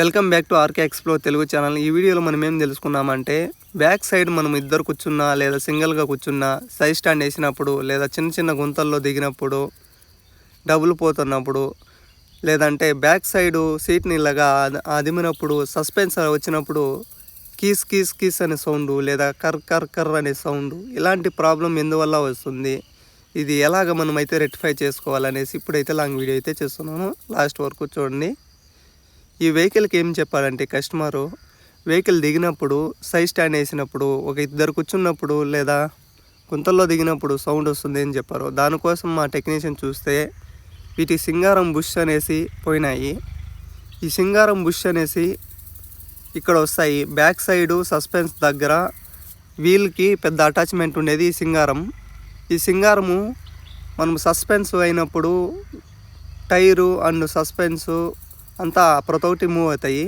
Welcome back to RK Explo Telugu channel. ఈ వీడియోలో మనం ఏం తెలుసుకున్నామంటే బ్యాక్ సైడ్ మనం ఇద్దరు కూర్చున్నా లేదా సింగిల్గా కూర్చున్నా సైడ్ స్టాండ్ వేసినప్పుడు లేదా చిన్న చిన్న గుంతల్లో దిగినప్పుడు డబుల్ పోతున్నప్పుడు లేదంటే బ్యాక్ సైడు సీట్ని ఇలాగా అదిమినప్పుడు సస్పెన్స్ వచ్చినప్పుడు కీస్ కీస్ కీస్ అనే సౌండ్ లేదా కర్ కర్ కర్ అనే సౌండ్ ఇలాంటి ప్రాబ్లం ఎందువల్ల వస్తుంది? ఇది ఎలాగ మనం అయితే రెక్టిఫై చేసుకోవాలనేసి ఇప్పుడైతే లాంగ్ వీడియో అయితే చేస్తున్నాను. లాస్ట్ వరకు చూడండి. ఈ వెహికల్కి ఏం చెప్పాలంటే కస్టమరు వెహికల్ దిగినప్పుడు సైడ్ స్టాండ్ వేసినప్పుడు ఒక ఇద్దరు కూర్చున్నప్పుడు లేదా గుంతల్లో దిగినప్పుడు సౌండ్ వస్తుంది అని చెప్పారు. దానికోసం మా టెక్నీషియన్ చూస్తే వీటి సింగారం బుష్ అనేసి పోయినాయి. ఈ సింగారం బుష్ అనేసి ఇక్కడ వస్తాయి. బ్యాక్ సైడు సస్పెన్స్ దగ్గర వీల్కి పెద్ద అటాచ్మెంట్ ఉండేది ఈ సింగారం. ఈ సింగారము మనం సస్పెన్స్ అయినప్పుడు టైరు అండ్ సస్పెన్సు అంతా ప్రతి ఒక్కటి మూవ్ అవుతాయి.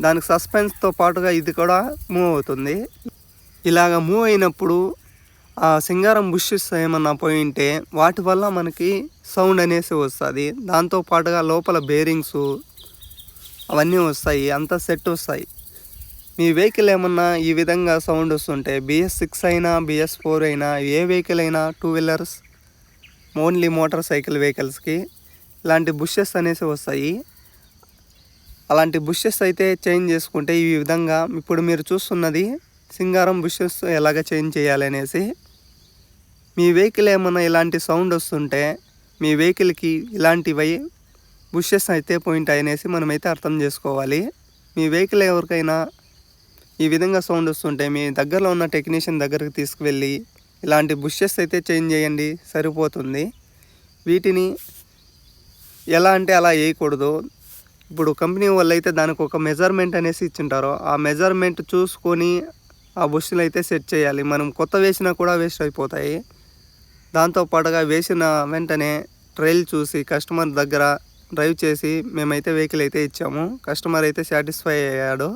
దానికి సస్పెన్స్తో పాటుగా ఇది కూడా మూవ్ అవుతుంది. ఇలాగ మూవ్ అయినప్పుడు ఆ సింగారం బుషెస్ ఏమన్నా పోయి ఉంటే వాటి వల్ల మనకి సౌండ్ అనేసి వస్తుంది. దాంతో పాటుగా లోపల బేరింగ్స్ అవన్నీ వస్తాయి. అంతా సెట్ వస్తాయి. మీ వెహికల్ ఏమన్నా ఈ విధంగా సౌండ్ వస్తుంటే బిఎస్ సిక్స్ అయినా బిఎస్ ఫోర్ అయినా ఏ వెహికల్ అయినా two wheelers only motorcycle వెహికల్స్కి ఇలాంటి బుషెస్ అనేసి వస్తాయి. అలాంటి బుషెస్ అయితే చేంజ్ చేసుకుంటే ఈ విధంగా ఇప్పుడు మీరు చూస్తున్నది సింగారం బుషెస్ ఎలాగ చేంజ్ చేయాలనేసి మీ వెహికల్ ఏమైనా ఇలాంటి సౌండ్ వస్తుంటే మీ వెహికల్కి ఇలాంటివి బుషెస్ అయితే పోయింటాయి అనేసి మనమైతే అర్థం చేసుకోవాలి. మీ వెహికల్ ఎవరికైనా ఈ విధంగా సౌండ్ వస్తుంటే మీ దగ్గరలో ఉన్న టెక్నీషియన్ దగ్గరికి తీసుకువెళ్ళి ఇలాంటి బుషెస్ అయితే చేంజ్ చేయండి సరిపోతుంది. వీటిని ఎలా అంటే అలా వేయకూడదు. ఇప్పుడు కంపెనీ వాళ్ళు అయితే దానికి ఒక మెజర్మెంట్ అనేసి ఇచ్చింటారు. ఆ మెజర్మెంట్ చూసుకొని ఆ బుషులు అయితే సెట్ చేయాలి. మనం కొత్త వేసినా కూడా వేస్ట్ అయిపోతాయి. దాంతో పాటుగా వేసిన వెంటనే ట్రైల్ చూసి కస్టమర్ దగ్గర డ్రైవ్ చేసి మేమైతే వెహికల్ అయితే ఇచ్చాము. కస్టమర్ అయితే సాటిస్ఫై అయ్యాడు.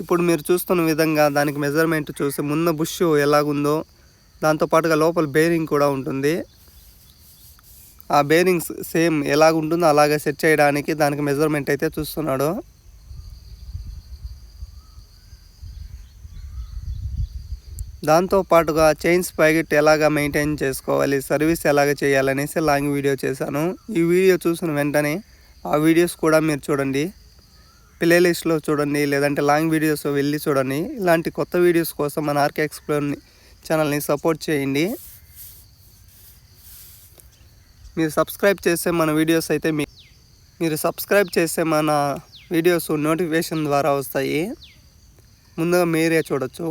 ఇప్పుడు మీరు చూస్తున్న విధంగా దానికి మెజర్మెంట్ చూసి ముందు బుష్ ఎలాగుందో దాంతో పాటుగా లోపల బేరింగ్ కూడా ఉంటుంది. ఆ బేరింగ్స్ సేమ్ ఎలాగుంటుందో అలాగే సెట్ చేయడానికి దానికి మెజర్మెంట్ అయితే చూస్తున్నాడు. దాంతో పాటుగా చైన్స్ ఎలాగ మెయింటైన్ చేసుకోవాలి సర్వీస్ ఎలాగ చేయాలనేసి లాంగ్ వీడియో చేశాను. ఈ వీడియో చూసిన వెంటనే ఆ వీడియోస్ కూడా మీరు చూడండి. ప్లేలిస్ట్లో చూడండి లేదంటే లాంగ్ వీడియోస్ వెళ్ళి చూడండి. ఇలాంటి కొత్త వీడియోస్ కోసం మన ఆర్కే ఎక్స్ప్లోర్ ఛానల్ని సపోర్ట్ చేయండి. మీరు సబ్స్క్రైబ్ చేస్తే మన వీడియోస్ అయితే మీ మీరు సబ్స్క్రైబ్ చేస్తే మన వీడియోస్ నోటిఫికేషన్ ద్వారా వస్తాయి. ముందుగా మీరే చూడొచ్చు.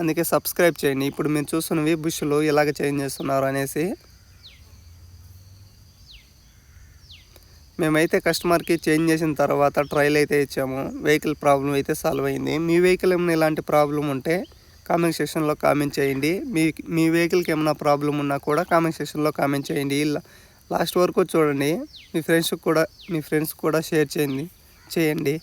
అందుకే సబ్స్క్రైబ్ చేయండి. ఇప్పుడు మీరు చూస్తున్నవి బుష్లు ఇలాగ చేంజ్ చేస్తున్నారు అనేసి. మేమైతే కస్టమర్కి చేంజ్ చేసిన తర్వాత ట్రయల్ అయితే ఇచ్చాము. వెహికల్ ప్రాబ్లం అయితే సాల్వ్ అయింది. మీ వెహికల్ ఏమైనా ఇలాంటి ప్రాబ్లం ఉంటే కామెంట్ సెక్షన్లో కామెంట్ చేయండి. మీ మీ వెహికల్కి ఏమైనా ప్రాబ్లం ఉన్నా కూడా కామెంట్ సెక్షన్లో కామెంట్ చేయండి. లాస్ట్ వరకు చూడండి. మీ ఫ్రెండ్స్కి కూడా మీ ఫ్రెండ్స్ కూడా షేర్ చేయండి. చేయండి.